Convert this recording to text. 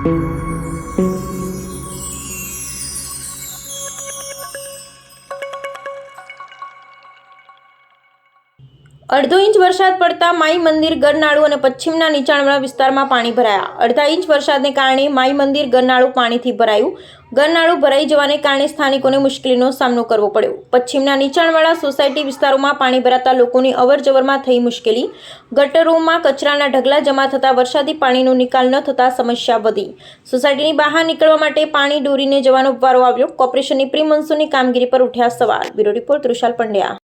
અડધો ઇંચ વરસાદ પડતા માઈ મંદિર, ગરનાળુ અને પશ્ચિમના નીચાણવાળા વિસ્તારમાં પાણી ભરાયા. અડધા ઇંચ વરસાદને કારણે માઈ મંદિર, ગરનાળું પાણીથી ભરાયું. ગરનાળું ભરાઈ જવાને કારણે સ્થાનિકોને મુશ્કેલીનો સામનો કરવો પડ્યો. પશ્ચિમના નીચાણવાળા સોસાયટી વિસ્તારોમાં પાણી ભરાતા લોકોની અવરજવરમાં થઈ મુશ્કેલી. ગટરોમાં કચરાના ઢગલા જમા થતા વરસાદી પાણીનો નિકાલ ન થતા સમસ્યા વધી. સોસાયટીની બહાર નીકળવા માટે પાણી દોરીને જવાનો વારો આવ્યો. કોર્પોરેશનની પ્રી મોન્સૂનની કામગીરી પર ઉઠ્યા સવાલ. Bureau report Trushal Pandya.